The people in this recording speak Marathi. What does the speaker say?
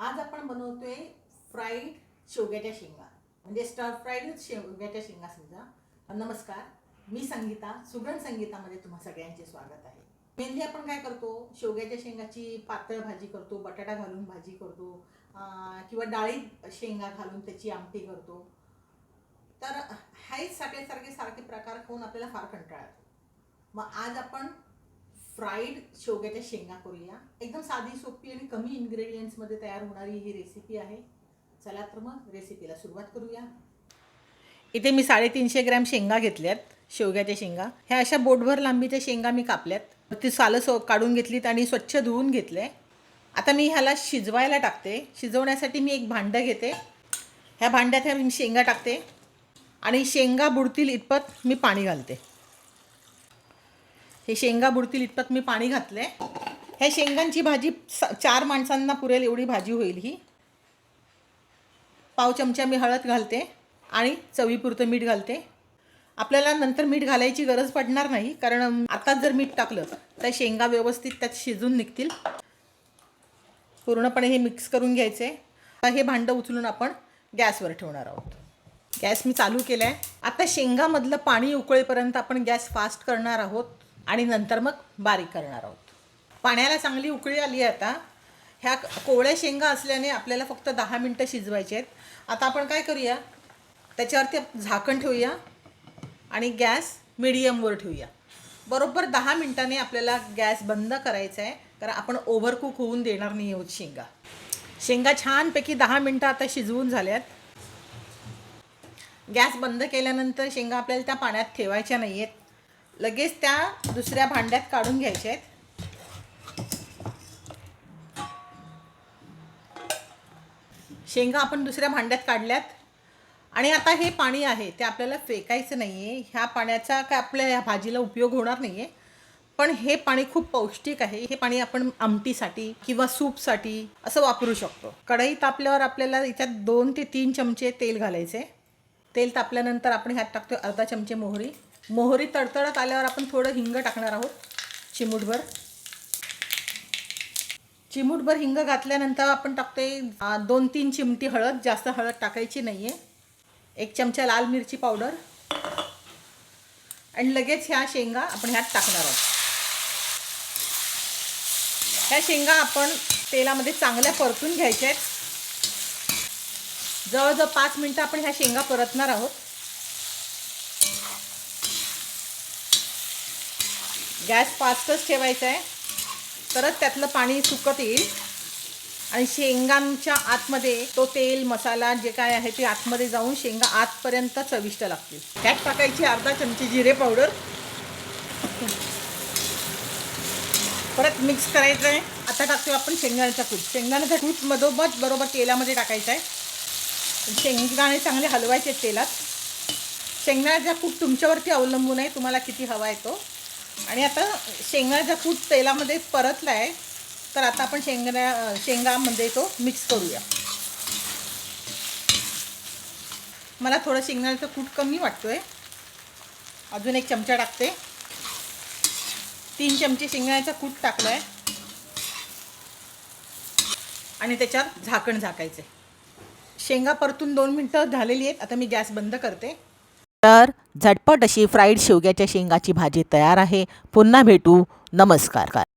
आज आपण बनवतोय फ्राईड शेवग्याच्या शेंगा. म्हणजे स्टर फ्राईड शेवग्याच्या शेंगा समजा. नमस्कार मी संगीता सुगंध संगीतामध्ये तुम्हा सगळ्यांचे स्वागत आहे. मेनली आपण काय करतो शेवग्याच्या शेंगाची पातळ भाजी करतो बटाटा घालून भाजी करतो किंवा डाळी शेंगा घालून त्याची आमटी करतो. तर हेच सारखे सारखे सारखे प्रकार खाऊन आपल्याला फार कंटाळा येतो. मग आज आपण फ्राईड शेवग्याच्या शेंगा करूया. एकदम साधी सोपी आणि कमी इन्ग्रेडियंट्समध्ये तयार होणारी ही रेसिपी आहे. चला तर मग रेसिपीला सुरुवात करूया. इथे मी साडेतीनशे ग्रॅम शेंगा घेतल्यात शेवग्याच्या शेंगा. ह्या अशा बोटभर लांबीच्या शेंगा मी कापल्यात. ती सालं सो काढून घेतलीत आणि स्वच्छ धुवून घेतले. आता मी ह्याला शिजवायला टाकते. शिजवण्यासाठी मी एक भांडं घेते. ह्या भांड्यात ह्या मी शेंगा टाकते. आणि शेंगा बुडतील इतपत मी पाणी घालते. हे शेंगा बुडतील इतपत मी पाणी घातले ह्या शेंगांची भाजी स- चार माणसांना पुरेल एवढी भाजी होईल ही. पाव चमचा मी हळद घालते आणि चवीपुरतं मीठ घालते. आपल्याला नंतर मीठ घालायची गरज पडणार नाही कारण आताच जर मीठ टाकलं तर शेंगा व्यवस्थित त्यात शिजून निघतील. पूर्णपणे हे मिक्स करून घ्यायचे. आता हे भांडं उचलून आपण गॅसवर ठेवणार आहोत. गॅस मी चालू केला आहे आता शेंगामधलं पाणी उकळेपर्यंत आपण गॅस फास्ट करणार आहोत. आणि नंतर मग बारीक करणार आहोत. पाण्याला चांगली उकळी आली आहे आता. ह्या कोवळ्या शेंगा असल्याने आपल्याला फक्त दहा मिनटं शिजवायचे आहेत. आता आपण काय करूया? त्याच्यावरती झाकण ठेवूया आणि गॅस मिडियमवर ठेवूया. बरोबर दहा मिनटाने आपल्याला गॅस बंद करायचा आहे. कारण आपण ओव्हरकुक होऊन देणार नाही आहोत शेंगा. शेंगा छानपैकी दहा मिनटं आता शिजवून झाल्यात. गॅस बंद केल्यानंतर शेंगा आपल्याला त्या पाण्यात ठेवायच्या नाही आहेत लगेच त्या दुसऱ्या भांड्यात काढून घ्यायच्या आहेत. शेंगा आपण दुसऱ्या भांड्यात काढल्यात. आणि आता हे पाणी आहे ते आपल्याला फेकायचं नाही आहे ह्या पाण्याचा काय आपल्या ह्या भाजीला उपयोग होणार नाही आहे पण हे पाणी खूप पौष्टिक आहे. हे पाणी आपण आमटीसाठी किंवा सूपसाठी असं वापरू शकतो. कढई तापल्यावर आपल्याला याच्यात दोन ते तीन चमचे तेल घालायचे. तेल तापल्यानंतर आपण ह्यात टाकतो अर्धा चमचे मोहरी. मोहरी तडतडत आल्यावर आपण थोडं हिंग टाकणार आहोत चिमूटभर. चिमूटभर हिंग घातल्यानंतर आपण टाकतोय दोन तीन चिमटी हळद जास्त हळद टाकायची नाही आहे एक चमचा लाल मिरची पावडर. आणि लगेच ह्या शेंगा आपण ह्यात टाकणार आहोत. ह्या शेंगा आपण तेलामध्ये चांगल्या परतून घ्यायच्या आहेत. जवळजवळ पाच मिनटं आपण ह्या शेंगा परतणार आहोत. गॅस फास्टच ठेवायचा आहे. तरच त्यातलं पाणी सुकत येईल. आणि शेंगांच्या आतमध्ये तो तेल मसाला जे काय आहे ते आतमध्ये जाऊन शेंगा आतपर्यंत चविष्ट लागतील. त्यात टाकायची अर्धा चमची जिरे पावडर. परत मिक्स करायचं आहे. आता टाकतो आपण शेंगदाण्याचा कूट. शेंगदाण्याचा कूट मधोमध बरोबर तेलामध्ये टाकायचा आहे. शेंगदाणे चांगले हलवायचे आहेत तेलात. शेंगदाण्याचा कूट तुमच्यावरती अवलंबून आहे. तुम्हाला किती हवा आहे तो. आणि आता शेंगाचा कूट तेलामध्ये परतला आहे तर आता आपण शेंगा शेंगामध्ये तो मिक्स करूया. मला थोडं शेंगदाण्याचा कूट कमी वाटतोय. अजून एक चमचा टाकते. तीन चमचे शेंगदाण्याचा कूट टाकला आहे आणि त्याच्यात झाकण झाकायचे शेंगा परतून दोन मिनटं झालेली आहेत. आता मी गॅस बंद करते. तर झटपट अशी फ्राईड शेवग्याच्या शेंगाची भाजी तयार आहे. पुन्हा भेटू. नमस्कार